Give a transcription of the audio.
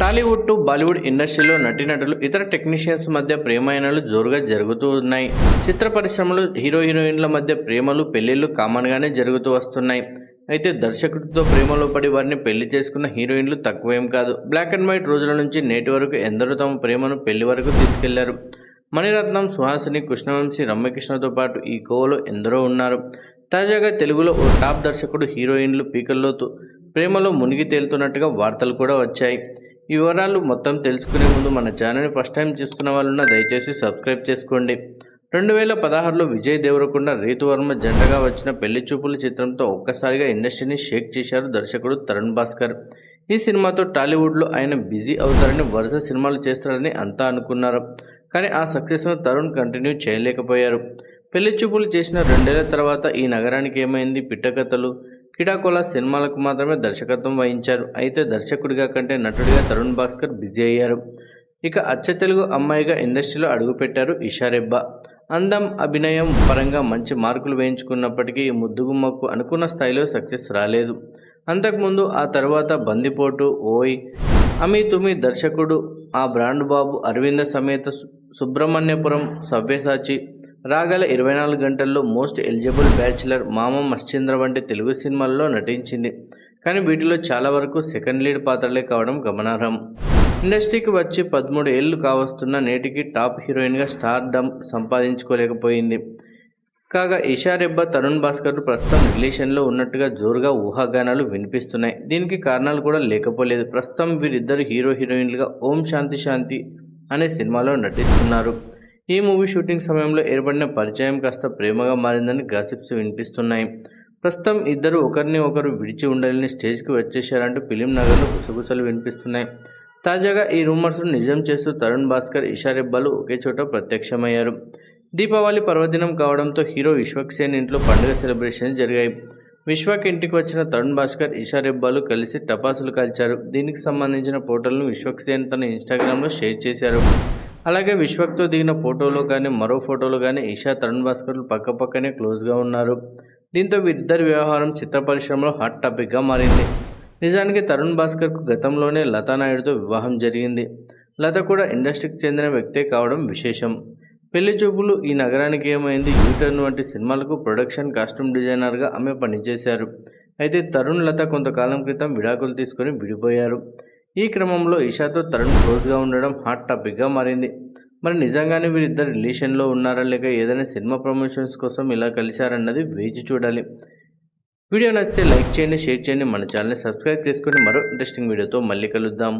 Tollywood to Bollywood ఇండస్ట్రీలో నటీనటులు ఇతర టెక్నీషియన్స్ మధ్య ప్రేమాయణాలు జోరుగా జరుగుతూ ఉన్నాయి. చిత్ర పరిశ్రమలో హీరో హీరోయిన్ల మధ్య ప్రేమలు పెళ్ళిళ్ళు కామన్గానే జరుగుతూ వస్తున్నాయి. అయితే దర్శకుడితో ప్రేమలో పడి వారిని పెళ్ళి చేసుకున్న హీరోయిన్లు తక్కువేం కాదు. బ్లాక్ అండ్ వైట్ రోజుల నుంచి నేటి వరకు ఎందరో తమ ప్రేమను పెళ్ళి వరకు తీసుకెళ్ళారు. మణిరత్నం సుహాసిని కృష్ణవంశీ రమ్యకృష్ణతో పాటు ఈ కోవలో ఎందరో ఉన్నారు. తాజాగా తెలుగులో ఓ టాప్ దర్శకుడు హీరోయిన్లు పీకల్లోతూ ప్రేమలో మునిగి తేలుతున్నట్టుగా వార్తలు కూడా వచ్చాయి. ఈ వివరాలు మొత్తం తెలుసుకునే ముందు మన ఛానల్ని ఫస్ట్ టైం చూస్తున్న వాళ్ళున్న దయచేసి సబ్స్క్రైబ్ చేసుకోండి. రెండు వేల పదహారులో విజయ్ దేవరకొండ రీతువర్మ జంటగా వచ్చిన పెళ్ళి చూపుల చిత్రంతో ఒక్కసారిగా ఇండస్ట్రీని షేక్ చేశారు దర్శకుడు తరుణ్ భాస్కర్. ఈ సినిమాతో టాలీవుడ్లో ఆయన బిజీ అవుతారని వరుస సినిమాలు చేస్తారని అంతా అనుకున్నారు. కానీ ఆ సక్సెస్ను తరుణ్ కంటిన్యూ చేయలేకపోయారు. పెళ్ళి చూపులు చేసిన రెండేళ్ళ తర్వాత ఈ నగరానికి ఏమైంది? పిట్టకథలు కిడాకోల సినిమాలకు మాత్రమే దర్శకత్వం వహించారు. అయితే దర్శకుడిగా కంటే నటుడిగా తరుణ్ భాస్కర్ బిజీ అయ్యారు. ఇక అచ్చ తెలుగు అమ్మాయిగా ఇండస్ట్రీలో అడుగుపెట్టారు ఇషారెబ్బా అందం అభినయం పరంగా మంచి మార్కులు వేయించుకున్నప్పటికీ ఈ ముద్దుగుమ్మకు అనుకున్న స్థాయిలో సక్సెస్ రాలేదు. అంతకుముందు ఆ తర్వాత బందిపోటు ఓయ్ అమీ తుమి దర్శకుడు ఆ బ్రాండ్ బాబు అరవింద సమేత సుబ్రహ్మణ్యపురం సవ్యసాచి రాగల ఇరవై నాలుగు గంటల్లో మోస్ట్ ఎలిజిబుల్ బ్యాచిలర్ మామ మశ్చంద్ర వంటి తెలుగు సినిమాల్లో నటించింది. కానీ వీటిలో చాలా వరకు సెకండ్ లీడ్ పాత్రలే కావడం గమనార్హం. ఇండస్ట్రీకి వచ్చి పదమూడు ఏళ్ళు కావస్తున్న నేటికి టాప్ హీరోయిన్గా స్టార్ డమ్ సంపాదించుకోలేకపోయింది. కాగా ఇషారెబ్బా తరుణ్ భాస్కర్ ప్రస్తుతం రిలేషన్లో ఉన్నట్టుగా జోరుగా ఊహాగానాలు వినిపిస్తున్నాయి. దీనికి కారణాలు కూడా లేకపోలేదు. ప్రస్తుతం వీరిద్దరు హీరో హీరోయిన్లుగా ఓం శాంతి శాంతి అనే సినిమాలో నటిస్తున్నారు. ఈ మూవీ షూటింగ్ సమయంలో ఏర్పడిన పరిచయం కాస్త ప్రేమగా మారిందని గాసిప్స్ వినిపిస్తున్నాయి. ప్రస్తుతం ఇద్దరు ఒకరిని ఒకరు విడిచి ఉండాలని స్టేజ్కి వచ్చేశారంటూ ఫిలిం నగర్లో గుసగుసలు వినిపిస్తున్నాయి. తాజాగా ఈ రూమర్స్ను నిజం చేస్తూ తరుణ్ భాస్కర్ ఇషారెబ్బాలు ఒకే చోట ప్రత్యక్షమయ్యారు. దీపావళి పర్వదినం కావడంతో హీరో విశ్వక్ సేన్ ఇంట్లో పండుగ సెలబ్రేషన్ జరిగాయి. విశ్వక్ ఇంటికి వచ్చిన తరుణ్ భాస్కర్ ఇషారెబ్బాలు కలిసి టపాసులు కాల్చారు. దీనికి సంబంధించిన ఫోటోలను విశ్వక్ సేన్ తన ఇన్స్టాగ్రామ్లో షేర్ చేశారు. అలాగే విశ్వక్తో దిగిన ఫోటోలో కానీ మరో ఫోటోలో కానీ ఈషా తరుణ్ భాస్కర్లు పక్కపక్కనే క్లోజ్గా ఉన్నారు. దీంతో వీరిద్దరి వ్యవహారం చిత్ర పరిశ్రమలో హాట్ టాపిక్గా మారింది. నిజానికి తరుణ్ భాస్కర్కు గతంలోనే లతా నాయుడుతో వివాహం జరిగింది. లత కూడా ఇండస్ట్రీకి చెందిన వ్యక్తే కావడం విశేషం. పెళ్ళి చూపులు ఈ నగరానికి ఏమైంది? యూటర్న్ వంటి సినిమాలకు ప్రొడక్షన్ కాస్ట్యూమ్ డిజైనర్గా ఆమె పనిచేశారు. అయితే తరుణ్ లత కొంతకాలం క్రితం విడాకులు తీసుకొని విడిపోయారు. ఈ క్రమంలో ఇషాతో తరుణ్ క్లోజ్గా ఉండడం హాట్ టాపిక్గా మారింది. మరి నిజంగానే వీరిద్దరు రిలేషన్లో ఉన్నారా లేక ఏదైనా సినిమా ప్రమోషన్స్ కోసం ఇలా కలిశారన్నది వేచి చూడాలి. వీడియో నచ్చితే లైక్ చేయండి షేర్ చేయండి మన ఛానల్ని సబ్స్క్రైబ్ చేసుకొని మరో ఇంట్రెస్టింగ్ వీడియోతో మళ్ళీ కలుద్దాం.